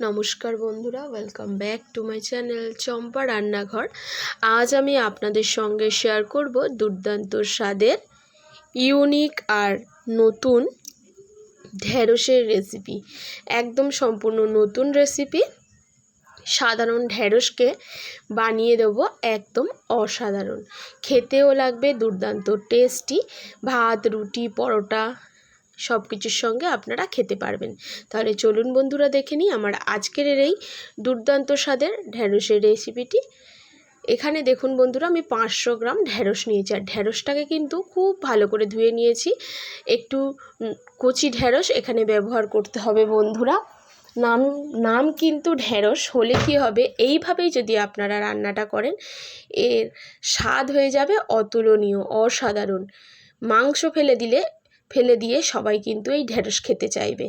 নমস্কার বন্ধুরা welcome back to my channel Champa রান্নাঘর। আজ আমি আপনাদের সঙ্গে শেয়ার করব দুর্দান্ত স্বাদের ইউনিক আর নতুন ঢ্যাঁড়সের রেসিপি একদম সম্পূর্ণ নতুন রেসিপি সাধারণ ঢ্যাঁড়সকে বানিয়ে দেবো একদম অসাধারণ। খেতেও লাগবে দুর্দান্ত টেস্টি ভাত, রুটি, পরোটা সব কিছুর সঙ্গে আপনারা খেতে পারবেন। তাহলে চলুন বন্ধুরা দেখে নিই আমার আজকের এই দুর্দান্ত স্বাদের ঢ্যাঁড়সের রেসিপিটি। এখানে দেখুন বন্ধুরা, আমি পাঁচশো গ্রাম ঢ্যাঁড়স নিয়েছি। আর ঢ্যাঁড়সটাকে কিন্তু খুব ভালো করে ধুয়ে নিয়েছি। একটু কচি ঢ্যাঁড়স এখানে ব্যবহার করতে হবে বন্ধুরা। নাম নাম কিন্তু ঢ্যাঁড়স, হলে কি হবে? এইভাবেই যদি আপনারা রান্নাটা করেন, এর স্বাদ হয়ে যাবে অতুলনীয়, অসাধারণ। মাংস ফেলে দিলে ফেলে দিয়ে সবাই কিন্তু এই ঢ্যাঁড়স খেতে চাইবে।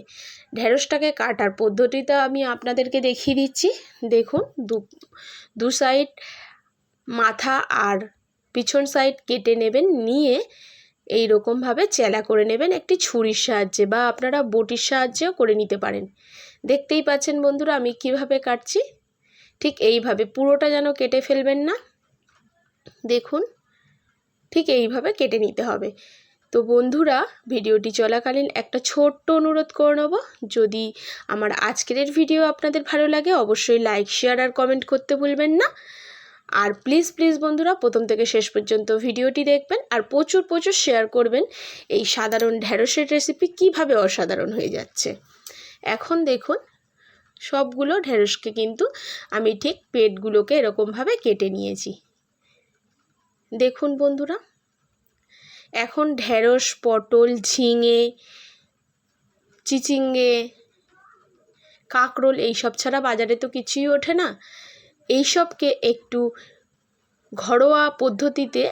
ঢ্যাঁড়সটাকে কাটার পদ্ধতিটা আমি আপনাদেরকে দেখিয়ে দিচ্ছি। দেখুন, দু দু সাইড মাথা আর পিছন সাইড কেটে নেবেন, নিয়ে এই রকমভাবে চেলা করে নেবেন একটি ছুরির সাহায্যে বা আপনারা বটির সাহায্যেও করে নিতে পারেন। দেখতেই পাচ্ছেন বন্ধুরা, আমি কীভাবে কাটছি? ঠিক এইভাবে, পুরোটা যেন কেটে ফেলবেন না। দেখুন, ঠিক এইভাবে কেটে নিতে হবে। তো বন্ধুরা, ভিডিওটি চলাকালীন একটা ছোট্ট অনুরোধ করে নেব। যদি আমার আজকের ভিডিও আপনাদের ভালো লাগে, অবশ্যই লাইক শেয়ার আর কমেন্ট করতে ভুলবেন না। আর প্লিজ প্লিজ বন্ধুরা, প্রথম থেকে শেষ পর্যন্ত ভিডিওটি দেখবেন আর প্রচুর প্রচুর শেয়ার করবেন এই সাধারণ ঢ্যাঁড়সের রেসিপি কীভাবে অসাধারণ হয়ে যাচ্ছে। এখন দেখুন, সবগুলো ঢ্যাঁড়সকে কিন্তু আমি ঠিক পেটগুলোকে এরকমভাবে কেটে নিয়েছি। দেখুন বন্ধুরা এখন ঢ্যাঁড়স পটল, ঝিঙে, চিচিঙ্গে, কাঁকরোল এইসব ছাড়া বাজারে তো কিছুই ওঠে না। এইসবকে একটু ঘরোয়া পদ্ধতিতে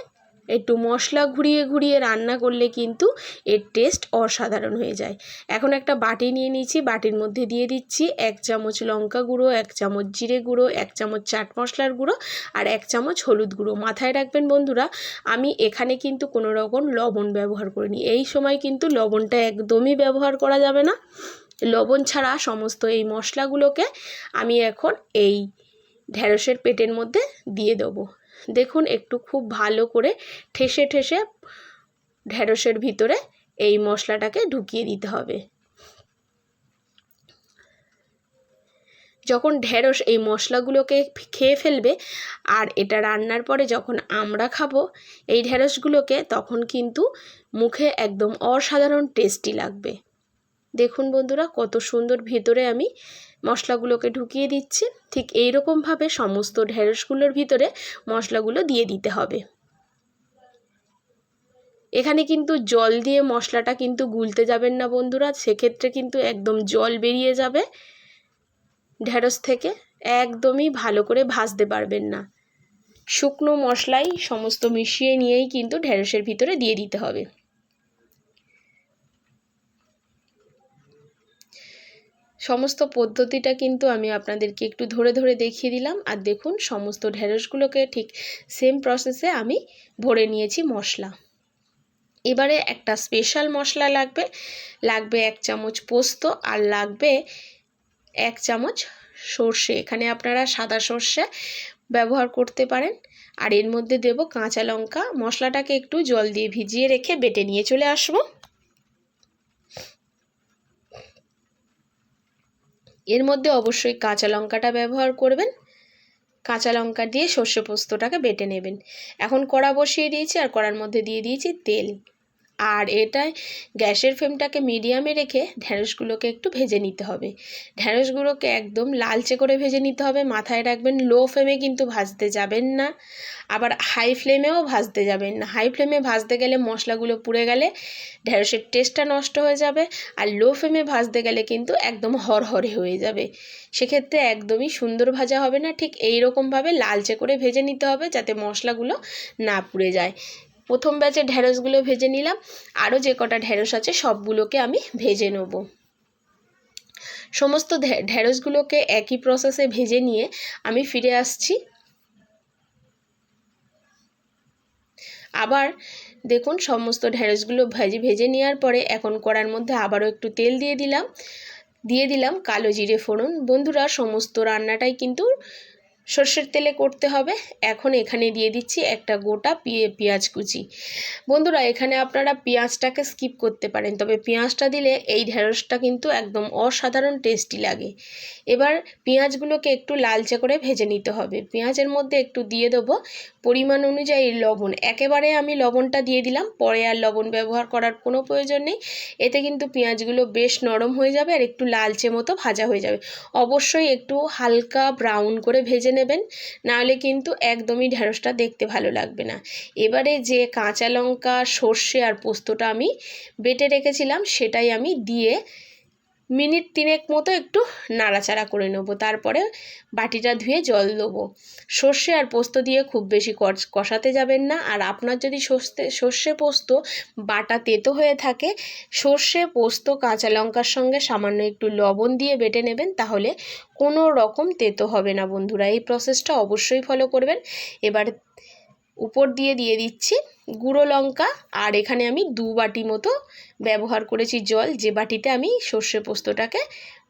একটু মশলা ঘুরিয়ে ঘুরিয়ে রান্না করলে কিন্তু এর টেস্ট অসাধারণ হয়ে যায়। এখন একটা বাটি নিয়ে নিয়েছি, বাটির মধ্যে দিয়ে দিচ্ছি এক চামচ লঙ্কা গুঁড়ো, এক চামচ জিরে গুঁড়ো, এক চামচ চাট মশলার গুঁড়ো আর এক চামচ হলুদ গুঁড়ো। মাথায় রাখবেন বন্ধুরা, আমি এখানে কিন্তু কোনো রকম লবণ ব্যবহার করিনি। এই সময় কিন্তু লবণটা একদমই ব্যবহার করা যাবে না। লবণ ছাড়া সমস্ত এই মশলাগুলোকে আমি এখন এই ঢ্যাঁড়সের পেটের মধ্যে দিয়ে দেবো। দেখুন একটু খুব ভালো করে ঠেসে ঠেসে ঢ্যাঁড়সের ভিতরে এই মশলাটাকে ঢুকিয়ে দিতে হবে। যখন ঢ্যাঁড়স এই মশলাগুলোকে খেয়ে ফেলবে আর এটা রান্নার পরে যখন আমরা খাব এই ঢ্যাঁড়সগুলোকে তখন কিন্তু মুখে একদম অসাধারণ টেস্টি লাগবে। দেখুন বন্ধুরা কত সুন্দর ভেতরে আমি মশলাগুলোকে ঢুকিয়ে দিচ্ছি। ঠিক এই রকমভাবে সমস্ত ঢেঁড়সগুলোর ভিতরে মশলাগুলো দিয়ে দিতে হবে। এখানে কিন্তু জল দিয়ে মশলাটা কিন্তু গুলতে যাবেন না বন্ধুরা, সেক্ষেত্রে কিন্তু একদম জল বেরিয়ে যাবে। ঢেঁড়স থেকে একদমই ভালো করে ভাজতে পারবেন না। শুকনো মশলাই সমস্ত মিশিয়ে নিয়েই কিন্তু ঢেঁড়সের ভিতরে দিয়ে দিতে হবে। সমস্ত পদ্ধতিটা কিন্তু আমি আপনাদেরকে একটু ধরে ধরে দেখিয়ে দিলাম। আর দেখুন, সমস্ত ঢেঁড়সগুলোকে ঠিক সেম প্রসেসে আমি ভরে নিয়েছি মশলা। এবারে একটা স্পেশাল মশলা লাগবে। লাগবে এক চামচ পোস্ত আর লাগবে এক চামচ সর্ষে। এখানে আপনারা সাদা সর্ষে ব্যবহার করতে পারেন। আর এর মধ্যে দেব কাঁচা লঙ্কা। মশলাটাকে একটু জল দিয়ে ভিজিয়ে রেখে বেটে নিয়ে চলে আসব। এর মধ্যে অবশ্যই কাঁচা লঙ্কাটা ব্যবহার করবেন। কাঁচা লঙ্কা দিয়ে সর্ষে পোস্তটাকে বেটে নেবেন। এখন কড়া বসিয়ে দিয়েছি আর কড়ার মধ্যে দিয়ে দিয়েছি তেল। আর এটায় গ্যাসের ফ্লেমটাকে মিডিয়ামে রেখে ঢ্যাঁড়সগুলোকে একটু ভেজে নিতে হবে। ঢ্যাঁড়সগুলোকে একদম লালচে করে ভেজে নিতে হবে। মাথায় রাখবেন লো ফ্লেমে কিন্তু ভাজতে যাবেন না। আবার হাই ফ্লেমেও ভাজতে যাবেন না। হাই ফ্লেমে ভাজতে গেলে মশলাগুলো পুড়ে গেলে ঢ্যাঁড়সের টেস্টটা নষ্ট হয়ে যাবে আর লো ফ্লেমে ভাজতে গেলে কিন্তু একদম হরহরে হয়ে যাবে। সেক্ষেত্রে একদমই সুন্দর ভাজা হবে না। ঠিক এই রকমভাবে লালচে করে ভেজে নিতে হবে যাতে মশলাগুলো না পুড়ে যায়। প্রথম ব্যাচে ঢ্যাঁড়সগুলো ভেজে নিলাম। আরও যে কটা ঢ্যাঁড়স আছে সবগুলোকে আমি ভেজে নেব। সমস্ত ঢ্যাঁড়সগুলোকে একই প্রসেসে ভেজে নিয়ে আমি ফিরে আসছি। আবার দেখুন সমস্ত ঢ্যাঁড়সগুলো ভেজে ভেজে নেওয়ার পরে এখন কড়ার মধ্যে আবারও একটু তেল দিয়ে দিলাম। দিয়ে দিলাম কালো জিরে ফোড়ন। বন্ধুরা, সমস্ত রান্নাটাই কিন্তু সর্ষের তেলে করতে হবে। এখন এখানে দিয়ে দিচ্ছি একটা গোটা পিয়ে, পেঁয়াজ কুচি। বন্ধুরা, এখানে আপনারা পেঁয়াজটাকে স্কিপ করতে পারেন, তবে পেঁয়াজটা দিলে এই ঢেঁড়সটা কিন্তু একদম অসাধারণ টেস্টি লাগে। এবার পেঁয়াজগুলোকে একটু লালচে করে ভেজে নিতে হবে। পেঁয়াজের মধ্যে একটু দিয়ে দেবো পরিমাণ অনুযায়ী লবণ। একেবারে আমি লবণটা দিয়ে দিলাম, পরে আর লবণ ব্যবহার করার কোনো প্রয়োজন নেই। এতে কিন্তু পেঁয়াজগুলো বেশ নরম হয়ে যাবে আর একটু লালচে মতো ভাজা হয়ে যাবে। অবশ্যই একটু হালকা ব্রাউন করে ভেজে নেবেন, নাহলে কিন্তু একদমই ঢেঁড়সটা দেখতে ভালো লাগবে না। এবারে যে কাঁচা লঙ্কা, সর্ষে আর পোস্তটা আমি বেটে রেখেছিলাম, সেটাই আমি দিয়ে মিনিট তিনেক মতো একটু নাড়াচাড়া করে নেব, তারপরে বাটিটা ধুয়ে জল দেবো। সর্ষে আর পোস্ত দিয়ে খুব বেশি কষাতে যাবেন না। আর আপনার যদি সর্ষে সর্ষে পোস্ত বাটা তেতো হয়ে থাকে, সর্ষে, পোস্ত, কাঁচা লঙ্কার সঙ্গে সামান্য একটু লবণ দিয়ে বেটে নেবেন, তাহলে কোনো রকম তেতো হবে না বন্ধুরা। এই প্রসেসটা অবশ্যই ফলো করবেন। এবার উপর দিয়ে দিয়ে দিচ্ছি গুঁড়ো লঙ্কা আর এখানে আমি দু বাটি মতো ব্যবহার করেছি জল। যে বাটিতে আমি সর্ষে পোস্তটাকে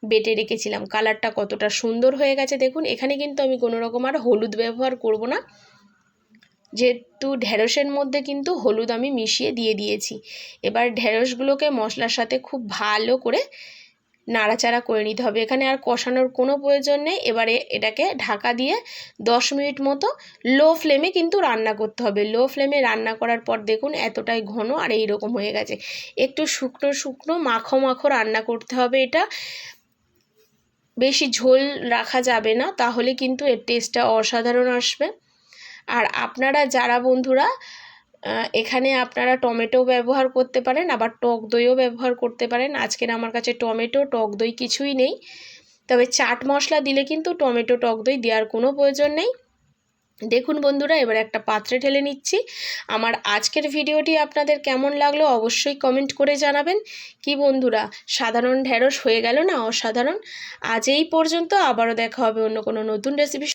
বেটে রেখেছিলাম। কালারটা কতটা সুন্দর হয়ে গেছে দেখুন। এখানে কিন্তু আমি কোনো রকম আর হলুদ ব্যবহার করব না। যেহেতু ঢেঁড়সের মধ্যে কিন্তু হলুদ আমি মিশিয়ে দিয়ে দিয়েছি। এবার ঢেঁড়সগুলোকে মশলার সাথে খুব ভালো করে নাড়াচাড়া করে নিতে হবে। এখানে আর কষানোর কোনো প্রয়োজন নেই। এবারে এটাকে ঢাকা দিয়ে দশ মিনিট মতো লো ফ্লেমে কিন্তু রান্না করতে হবে। লো ফ্লেমে রান্না করার পর দেখুন এতটাই ঘন আর এই রকম হয়ে গেছে। একটু শুকনো শুকনো মাখো মাখো রান্না করতে হবে এটা। বেশি ঝোল রাখা যাবে না, তাহলে কিন্তু এর টেস্টটা অসাধারণ আসবে। আর আপনারা যারা বন্ধুরা এখানে আপনারা টমেটো ব্যবহার করতে পারেন, আবার টক দইও ব্যবহার করতে পারেন। আজকের আমার কাছে টমেটো, টক দই কিছুই নেই। তবে চাট মশলা দিলে কিন্তু টমেটো, টক দই দেওয়ার কোনো প্রয়োজন নেই। দেখুন বন্ধুরা, এবার একটা পাত্রে ঢেলে নিচ্ছি। আমার আজকের ভিডিওটি আপনাদের কেমন লাগল অবশ্যই কমেন্ট করে জানাবেন। কি বন্ধুরা, সাধারণ ঢেঁড়স হয়ে গেল না অসাধারণ? আজ এই পর্যন্ত, আবারও দেখা হবে অন্য কোনো নতুন রেসিপি